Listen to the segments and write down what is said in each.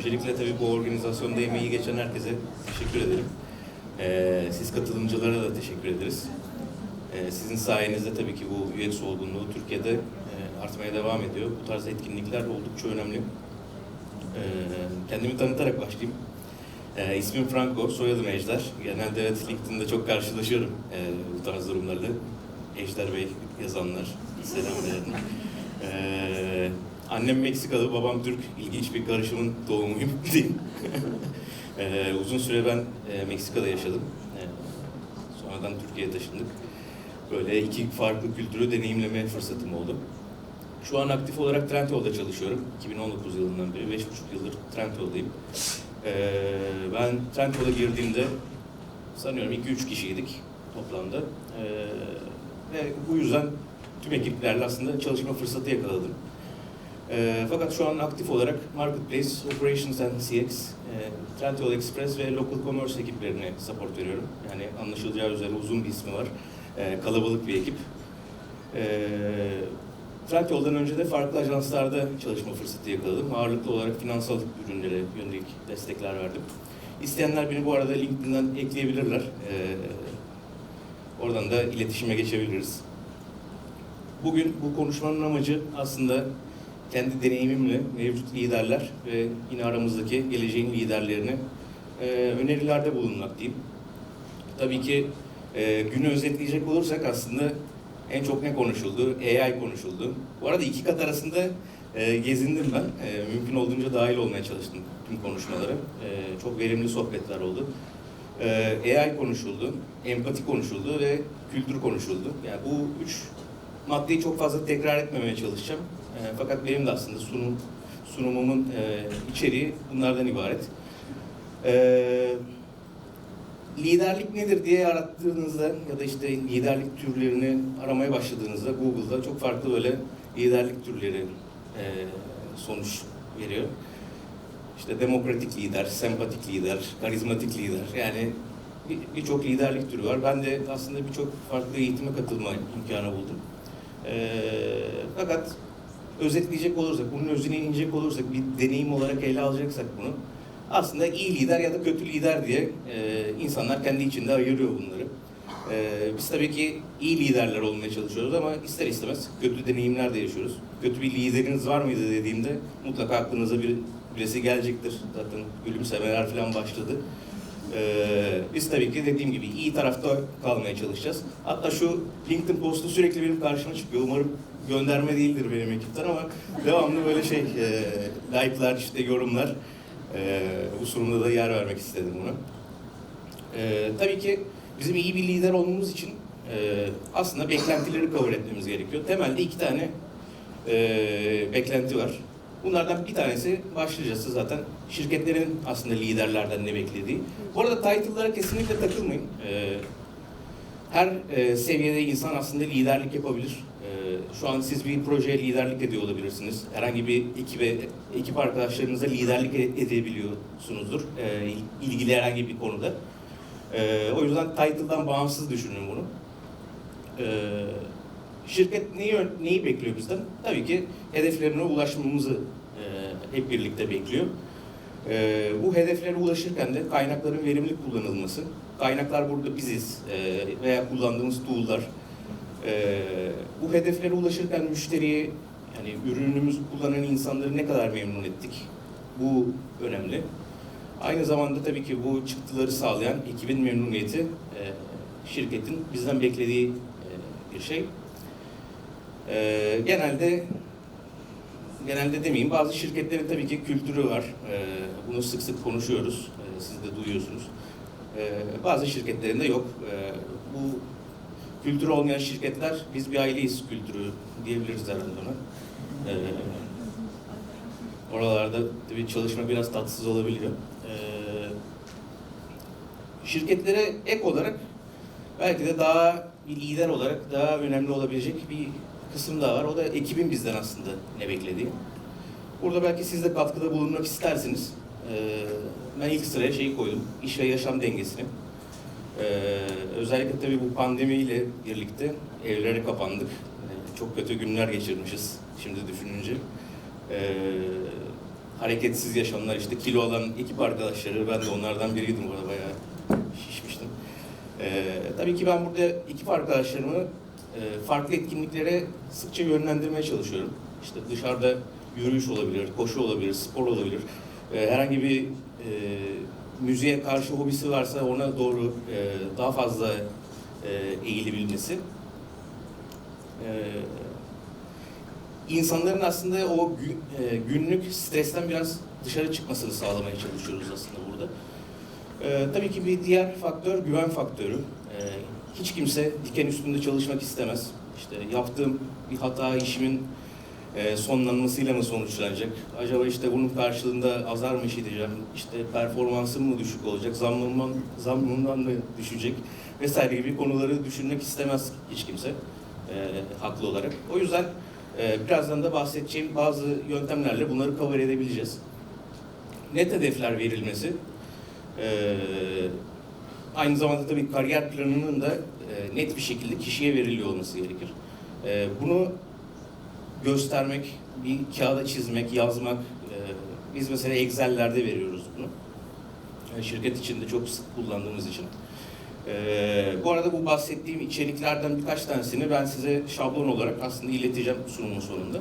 Öncelikle tabii bu organizasyonda emeği geçen herkese teşekkür ederim. Ee, siz katılımcılara da teşekkür ederiz. Ee, sizin sayenizde tabii ki bu UX olgunluğu Türkiye'de e, artmaya devam ediyor. Bu tarz etkinlikler oldukça önemli. Ee, kendimi tanıtarak başlayayım. Ee, ismim Franco, soyadım Ejder. Genelde evet LinkedIn'de çok karşılaşıyorum e, bu tarz durumlarla. Ejder Bey yazanlar, selam verin. Ee, annem Meksikalı, babam Türk. İlginç bir karışımın doğumuyum diyeyim. Ee, uzun süre ben e, Meksika'da yaşadım. Ee, sonradan Türkiye'ye taşındık. Böyle iki farklı kültürü deneyimleme fırsatım oldu. Şu an aktif olarak Trendyol'da çalışıyorum. 2019 yılından beri, 5,5 yıldır Trendyol'dayım. Ee, ben Trendyol'a girdiğimde sanıyorum 2-3 kişiydik toplamda. Ee, ve bu yüzden tüm ekiplerle aslında çalışma fırsatı yakaladım. Ee, fakat şu an aktif olarak Marketplace, Operations and CX, e, Trendyol Express ve Local Commerce ekiplerine support veriyorum. Yani anlaşılacağı üzere uzun bir ismi var. Ee, kalabalık bir ekip. Ee, Trendyol'dan önce de farklı ajanslarda çalışma fırsatı yakaladım. Ağırlıklı olarak finansal ürünlere yönelik destekler verdim. İsteyenler beni bu arada LinkedIn'den ekleyebilirler. Ee, oradan da iletişime geçebiliriz. Bugün bu konuşmanın amacı aslında kendi deneyimimle mevcut liderler ve yine aramızdaki geleceğin liderlerine e, önerilerde bulunmak diyeyim. Tabii ki e, günü özetleyecek olursak aslında en çok ne konuşuldu? AI konuşuldu. Bu arada iki kat arasında e, gezindim ben. E, mümkün olduğunca dahil olmaya çalıştım tüm konuşmalara. E, çok verimli sohbetler oldu. E, AI konuşuldu, empati konuşuldu ve kültür konuşuldu. Yani bu üç maddeyi çok fazla tekrar etmemeye çalışacağım. E, fakat benim de aslında sunum sunumumun e, içeriği bunlardan ibaret. E, liderlik nedir diye arattığınızda ya da işte liderlik türlerini aramaya başladığınızda Google'da çok farklı böyle liderlik türleri e, sonuç veriyor. İşte demokratik lider, sempatik lider, karizmatik lider yani bir- birçok liderlik türü var. Ben de aslında birçok farklı eğitime katılma imkanı buldum. E, fakat özetleyecek olursak, bunun özüne inecek olursak, bir deneyim olarak ele alacaksak bunu, aslında iyi lider ya da kötü lider diye e, insanlar kendi içinde ayırıyor bunları. E, biz tabii ki iyi liderler olmaya çalışıyoruz ama ister istemez kötü deneyimler de yaşıyoruz. Kötü bir lideriniz var mıydı dediğimde mutlaka aklınıza bir birisi gelecektir. Zaten gülümsemeler falan başladı. E, biz tabii ki dediğim gibi iyi tarafta kalmaya çalışacağız. Hatta şu LinkedIn postu sürekli benim karşıma çıkıyor. Umarım gönderme değildir benim ekipten ama devamlı böyle şey e, like'lar işte yorumlar. Bu sunumda da yer vermek istedim buna. Ee, tabii ki bizim iyi bir lider olmamız için e, aslında beklentileri kabul etmemiz gerekiyor. Temelde iki tane e, beklenti var. Bunlardan bir tanesi başlıcası zaten şirketlerin aslında liderlerden ne beklediği. Bu arada title'lara kesinlikle takılmayın. Ee, her e, seviyede insan aslında liderlik yapabilir. E, şu an siz bir projeye liderlik ediyor olabilirsiniz. Herhangi bir ekibe, ekip arkadaşlarınıza liderlik e- edebiliyorsunuzdur. E, il- ilgili herhangi bir konuda. E, o yüzden title'dan bağımsız düşünün bunu. E, şirket neyi, neyi bekliyor bizden? Tabii ki hedeflerine ulaşmamızı e, hep birlikte bekliyor. Ee, bu hedeflere ulaşırken de kaynakların verimli kullanılması, kaynaklar burada biziz ee, veya kullandığımız tool'lar. Ee, bu hedeflere ulaşırken müşteriye, yani ürünümüzü kullanan insanları ne kadar memnun ettik? Bu önemli. Aynı zamanda tabii ki bu çıktıları sağlayan ekibin memnuniyeti, e, şirketin bizden beklediği e, bir şey. Ee, genelde genelde demeyeyim bazı şirketlerin tabii ki kültürü var. Ee, bunu sık sık konuşuyoruz. Ee, siz de duyuyorsunuz. Ee, bazı şirketlerin de yok. Ee, bu kültürü olmayan şirketler biz bir aileyiz kültürü diyebiliriz herhalde ona. Ee, oralarda tabii çalışma biraz tatsız olabiliyor. Ee, şirketlere ek olarak belki de daha bir lider olarak daha önemli olabilecek bir kısım daha var. O da ekibin bizden aslında ne beklediği. Burada belki siz de katkıda bulunmak istersiniz. Ee, ben ilk sıraya şeyi koydum. İş ve yaşam dengesini. Ee, özellikle tabii bu pandemiyle birlikte evlere kapandık. Ee, çok kötü günler geçirmişiz şimdi düşününce. Ee, hareketsiz yaşamlar, işte kilo alan ekip arkadaşları, ben de onlardan biriydim burada bayağı şişmiştim. Ee, tabii ki ben burada ekip arkadaşlarımı e, farklı etkinliklere sıkça yönlendirmeye çalışıyorum. İşte dışarıda yürüyüş olabilir, koşu olabilir, spor olabilir. Ee, herhangi bir e, müziğe karşı hobisi varsa ona doğru e, daha fazla e, eğilebilmesi. Ee, insanların aslında o gü- e, günlük stresten biraz dışarı çıkmasını sağlamaya çalışıyoruz aslında burada. Ee, tabii ki bir diğer faktör güven faktörü. Ee, hiç kimse diken üstünde çalışmak istemez. İşte yaptığım bir hata işimin e, sonlanmasıyla mı sonuçlanacak? Acaba işte bunun karşılığında azar mı işiteceğim? İşte performansım mı düşük olacak? Zammımdan, zammımdan mı düşecek? Vesaire gibi konuları düşünmek istemez hiç kimse. e, haklı olarak. O yüzden e, birazdan da bahsedeceğim bazı yöntemlerle bunları cover edebileceğiz. Net hedefler verilmesi, ee, aynı zamanda tabii kariyer planının da e, net bir şekilde kişiye veriliyor olması gerekir. Ee, bunu göstermek, bir kağıda çizmek, yazmak, e, biz mesela Excel'lerde veriyoruz bunu. E, şirket içinde çok sık kullandığımız için. Ee, bu arada bu bahsettiğim içeriklerden birkaç tanesini ben size şablon olarak aslında ileteceğim sunumun sonunda.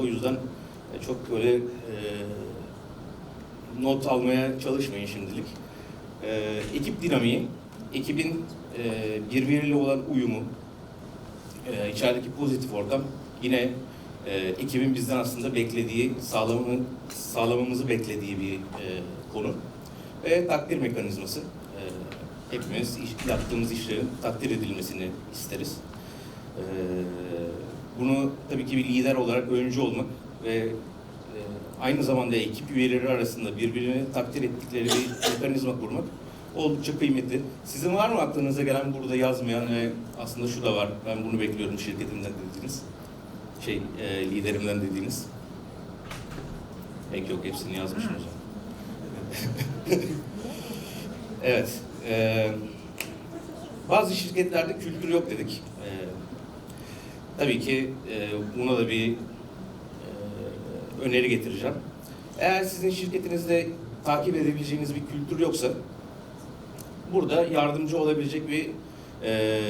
O yüzden e, çok böyle e, not almaya çalışmayın şimdilik. Ekip dinamiği, ekibin e, birbiriyle olan uyumu, e, içerideki pozitif ortam yine e, ekibin bizden aslında beklediği, sağlamamı, sağlamamızı beklediği bir e, konu. Ve takdir mekanizması. E, hepimiz iş- yaptığımız işlerin takdir edilmesini isteriz. E, bunu tabii ki bir lider olarak öncü olmak ve e, aynı zamanda ekip üyeleri arasında birbirini takdir ettikleri bir mekanizma kurmak oldukça kıymetli. Sizin var mı aklınıza gelen burada yazmayan ve aslında şu da var, ben bunu bekliyorum şirketimden dediğiniz, şey e, liderimden dediğiniz? Pek yok, hepsini yazmışım zaman. evet, e, bazı şirketlerde kültür yok dedik. E, tabii ki e, buna da bir e, öneri getireceğim. Eğer sizin şirketinizde takip edebileceğiniz bir kültür yoksa burada yardımcı olabilecek bir e,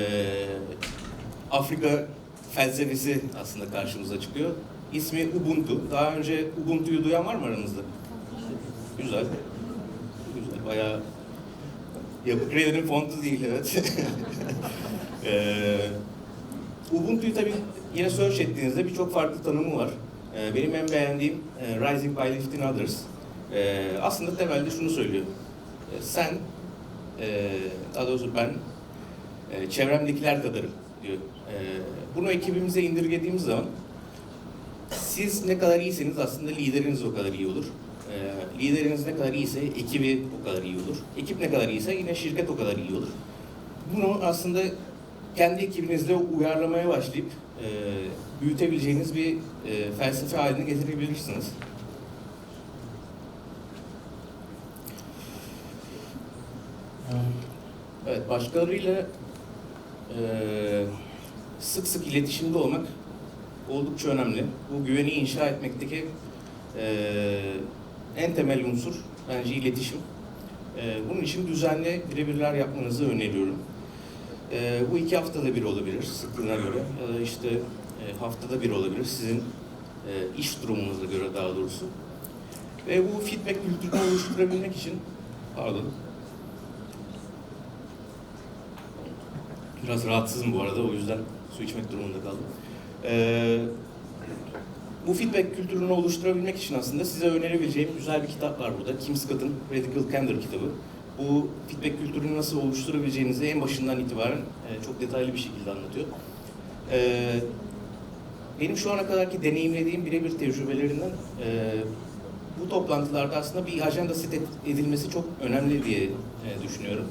Afrika felsefesi aslında karşımıza çıkıyor. İsmi Ubuntu. Daha önce Ubuntu'yu duyan var mı aranızda? Güzel. Güzel. Bayağı Yapı Kredi'nin fontu değil evet. Eee Ubuntu'yu tabii yine search ettiğinizde birçok farklı tanımı var. Ee, benim en beğendiğim e, Rising by Lifting Others. Ee, aslında temelde şunu söylüyor. Ee, sen, e, daha doğrusu ben, e, çevremdekiler kadarım diyor. Ee, bunu ekibimize indirgediğimiz zaman siz ne kadar iyiseniz aslında lideriniz o kadar iyi olur. Ee, lideriniz ne kadar iyiyse ekibi o kadar iyi olur. Ekip ne kadar iyiyse yine şirket o kadar iyi olur. Bunu aslında kendi ekibinizde uyarlamaya başlayıp e, büyütebileceğiniz bir e, felsefe haline getirebilirsiniz. Evet, başkalarıyla e, sık sık iletişimde olmak oldukça önemli. Bu güveni inşa etmekteki e, en temel unsur bence iletişim. E, bunun için düzenli birebirler yapmanızı öneriyorum. E, bu iki haftada bir olabilir sıklığına göre ya da işte e, haftada bir olabilir sizin e, iş durumunuza göre daha doğrusu. Ve bu feedback kültürünü oluşturabilmek için pardon biraz rahatsızım bu arada o yüzden su içmek durumunda kaldım. E, bu feedback kültürünü oluşturabilmek için aslında size önerebileceğim güzel bir kitap var burada. Kim Scott'ın Radical Candor kitabı. Bu feedback kültürünü nasıl oluşturabileceğinizi en başından itibaren e, çok detaylı bir şekilde anlatıyor. E, benim şu ana kadarki deneyimlediğim birebir tecrübelerinden e, bu toplantılarda aslında bir ajanda set edilmesi çok önemli diye e, düşünüyorum.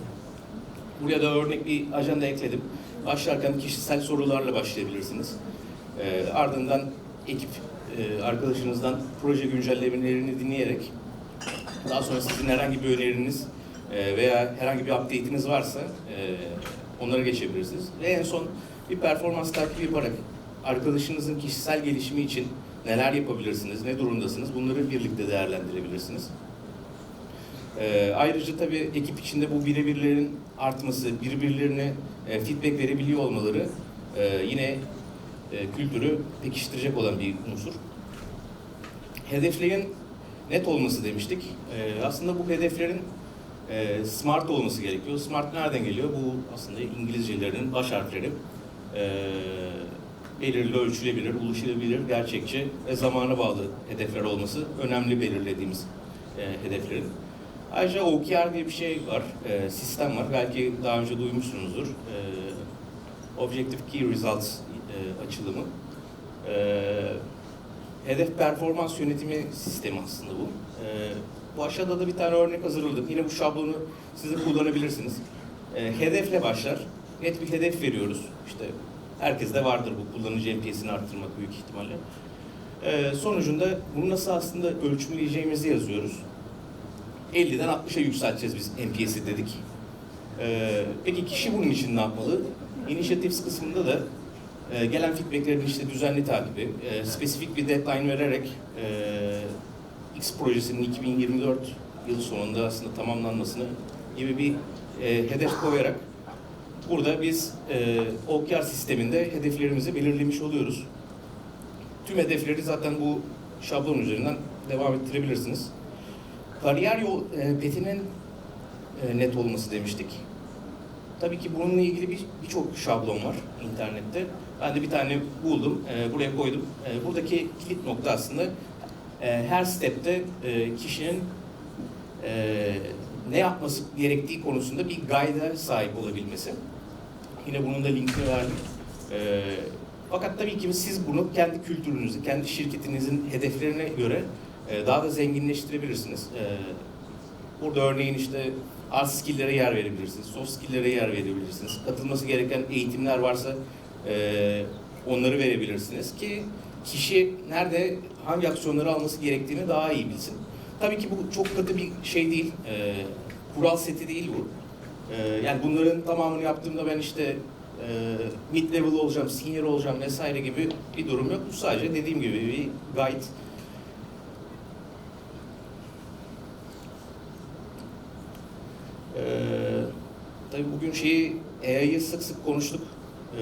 Buraya da örnek bir ajanda ekledim. Başlarken kişisel sorularla başlayabilirsiniz. E, ardından ekip e, arkadaşınızdan proje güncellemelerini dinleyerek daha sonra sizin herhangi bir öneriniz e, veya herhangi bir update'iniz varsa e, onlara geçebilirsiniz. Ve en son bir performans takibi yaparak arkadaşınızın kişisel gelişimi için neler yapabilirsiniz, ne durumdasınız bunları birlikte değerlendirebilirsiniz. Ee, ayrıca tabii ekip içinde bu birebirlerin artması, birbirlerine e, feedback verebiliyor olmaları e, yine e, kültürü pekiştirecek olan bir unsur. Hedeflerin net olması demiştik. Ee, aslında bu hedeflerin e, smart olması gerekiyor. Smart nereden geliyor? Bu aslında İngilizcelerinin baş harfleri. Ee, belirli, ölçülebilir, ulaşılabilir, gerçekçi ve zamana bağlı hedefler olması önemli belirlediğimiz e, hedeflerin. Ayrıca OKR diye bir şey var, e, sistem var. Belki daha önce duymuşsunuzdur. E, Objective Key Results e, açılımı. E, hedef performans yönetimi sistemi aslında bu. E, bu aşağıda da bir tane örnek hazırladık. Yine bu şablonu siz de kullanabilirsiniz. E, hedefle başlar. Net bir hedef veriyoruz. İşte herkes de vardır bu kullanıcı NPS'ini arttırmak büyük ihtimalle. E, sonucunda bunu nasıl aslında ölçümleyeceğimizi yazıyoruz. 50'den 60'a yükselteceğiz biz NPS'i dedik. Ee, peki kişi bunun için ne yapmalı? Initiatives kısmında da e, gelen feedbacklerin işte düzenli takibi, e, spesifik bir deadline vererek e, X projesinin 2024 yılı sonunda aslında tamamlanmasını gibi bir e, hedef koyarak burada biz e, OKR sisteminde hedeflerimizi belirlemiş oluyoruz. Tüm hedefleri zaten bu şablon üzerinden devam ettirebilirsiniz. Kariyer yol e, petinin e, net olması demiştik. Tabii ki bununla ilgili bir birçok şablon var internette. Ben de bir tane buldum, e, buraya koydum. E, buradaki kilit nokta aslında e, her stepte e, kişinin e, ne yapması gerektiği konusunda bir guide'a sahip olabilmesi. Yine bunun da linkini verdim. E, fakat tabii ki siz bunu kendi kültürünüzü, kendi şirketinizin hedeflerine göre e, daha da zenginleştirebilirsiniz. E, burada örneğin işte art skill'lere yer verebilirsiniz, soft skill'lere yer verebilirsiniz. Katılması gereken eğitimler varsa e, onları verebilirsiniz ki kişi nerede hangi aksiyonları alması gerektiğini daha iyi bilsin. Tabii ki bu çok katı bir şey değil, e, kural seti değil bu. E, yani bunların tamamını yaptığımda ben işte e, mid level olacağım, senior olacağım vesaire gibi bir durum yok. Bu sadece dediğim gibi bir guide. Ee, tabii bugün şeyi AI'yı sık sık konuştuk. Ee,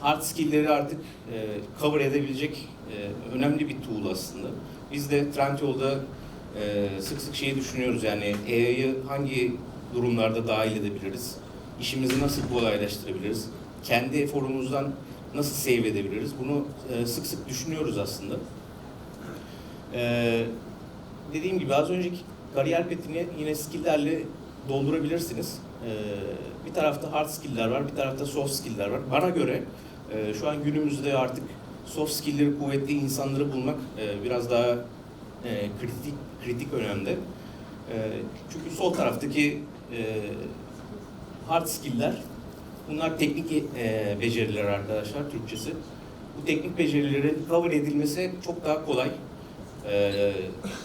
hard skill'leri artık e, cover edebilecek e, önemli bir tool aslında. Biz de Trendyol'da e, sık sık şeyi düşünüyoruz yani AI'yı hangi durumlarda dahil edebiliriz? İşimizi nasıl kolaylaştırabiliriz? Kendi eforumuzdan nasıl save edebiliriz? Bunu e, sık sık düşünüyoruz aslında. Ee, dediğim gibi az önceki kariyer petini yine skill'lerle doldurabilirsiniz. Ee, bir tarafta hard skill'ler var, bir tarafta soft skill'ler var. Bana göre e, şu an günümüzde artık soft skill'leri kuvvetli insanları bulmak e, biraz daha e, kritik kritik önemde. E, çünkü sol taraftaki hard skill'ler bunlar teknik beceriler arkadaşlar Türkçesi. Bu teknik becerilerin cover edilmesi çok daha kolay. Ee,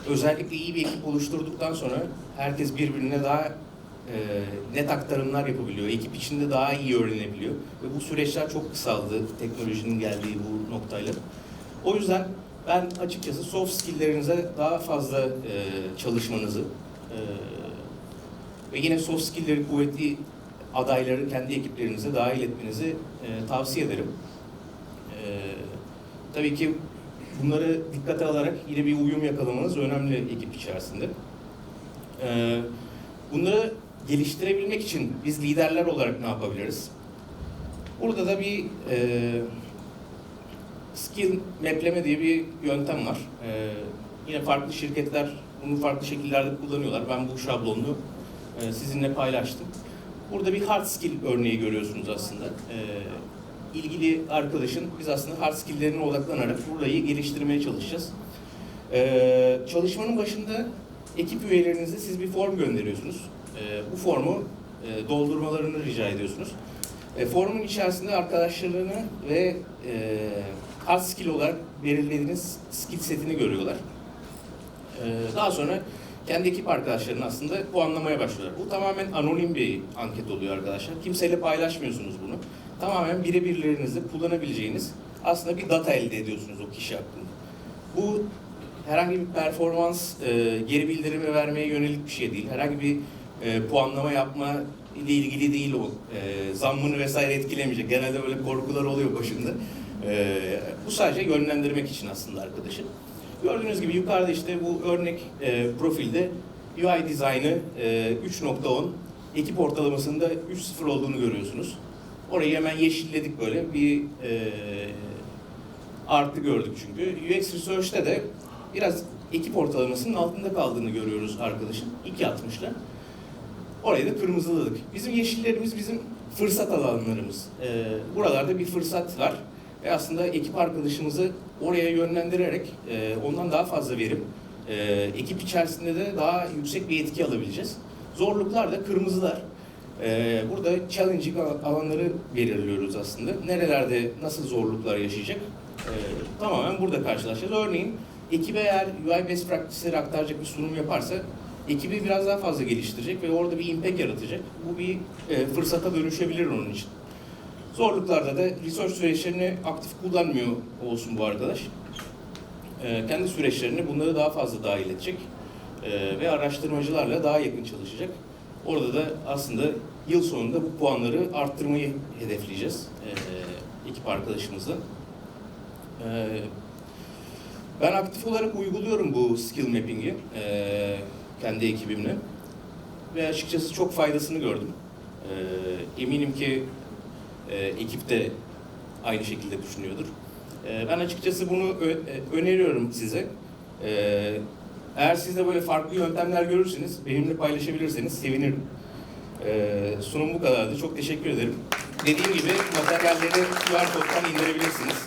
özellikle iyi bir ekip oluşturduktan sonra herkes birbirine daha e, net aktarımlar yapabiliyor. Ekip içinde daha iyi öğrenebiliyor. Ve bu süreçler çok kısaldı teknolojinin geldiği bu noktayla. O yüzden ben açıkçası soft skill'lerinize daha fazla e, çalışmanızı e, ve yine soft skill'leri kuvvetli adayları kendi ekiplerinize dahil etmenizi e, tavsiye ederim. E, tabii ki bunları dikkate alarak yine bir uyum yakalamanız önemli ekip içerisinde. Ee, bunları geliştirebilmek için biz liderler olarak ne yapabiliriz? Burada da bir e, skill mapleme diye bir yöntem var. Ee, yine farklı şirketler bunu farklı şekillerde kullanıyorlar. Ben bu şablonunu e, sizinle paylaştım. Burada bir hard skill örneği görüyorsunuz aslında. Ee, ilgili arkadaşın biz aslında hard skill'lerine odaklanarak burayı geliştirmeye çalışacağız. Ee, çalışmanın başında ekip üyelerinize siz bir form gönderiyorsunuz. Ee, bu formu e, doldurmalarını rica ediyorsunuz. E, formun içerisinde arkadaşlarını ve e, hard skill olarak belirlediğiniz skill setini görüyorlar. Ee, daha sonra kendi ekip arkadaşlarının aslında puanlamaya başlıyorlar. Bu tamamen anonim bir anket oluyor arkadaşlar. Kimseyle paylaşmıyorsunuz bunu. Tamamen birebirlerinizde kullanabileceğiniz aslında bir data elde ediyorsunuz o kişi hakkında. Bu herhangi bir performans e, geri bildirimi vermeye yönelik bir şey değil. Herhangi bir e, puanlama yapma ile ilgili değil o. E, zammını vesaire etkilemeyecek. Genelde böyle korkular oluyor başında. E, bu sadece yönlendirmek için aslında arkadaşın. Gördüğünüz gibi yukarıda işte bu örnek e, profilde UI dizaynı e, 3.10 ekip ortalamasında 3.0 olduğunu görüyorsunuz. Orayı hemen yeşilledik böyle bir e, artı gördük çünkü. UX Research'te de biraz ekip ortalamasının altında kaldığını görüyoruz arkadaşın. 2.60'la. Orayı da kırmızıladık. Bizim yeşillerimiz bizim fırsat alanlarımız. Ee, buralarda bir fırsat var. Ve aslında ekip arkadaşımızı oraya yönlendirerek e, ondan daha fazla verim, e, ekip içerisinde de daha yüksek bir etki alabileceğiz. Zorluklar da kırmızılar. Ee, burada challenging alanları belirliyoruz aslında. Nerelerde nasıl zorluklar yaşayacak? Ee, tamamen burada karşılaşacağız. Örneğin ekibe eğer UI best practice'leri aktaracak bir sunum yaparsa ekibi biraz daha fazla geliştirecek ve orada bir impact yaratacak. Bu bir e, fırsata dönüşebilir onun için. Zorluklarda da research süreçlerini aktif kullanmıyor olsun bu arkadaş. Ee, kendi süreçlerini bunları daha fazla dahil edecek Ee, ve araştırmacılarla daha yakın çalışacak. Orada da aslında yıl sonunda bu puanları arttırmayı hedefleyeceğiz ee, ekip arkadaşımızla. Ee, ben aktif olarak uyguluyorum bu skill mapping'i ee, kendi ekibimle ve açıkçası çok faydasını gördüm. Ee, eminim ki e, ekip de aynı şekilde düşünüyordur. Ee, ben açıkçası bunu e, öneriyorum size. Ee, eğer siz de böyle farklı yöntemler görürseniz benimle paylaşabilirseniz sevinirim. Ee, sunum bu kadardı. Çok teşekkür ederim. Dediğim gibi materyalleri QR koddan indirebilirsiniz.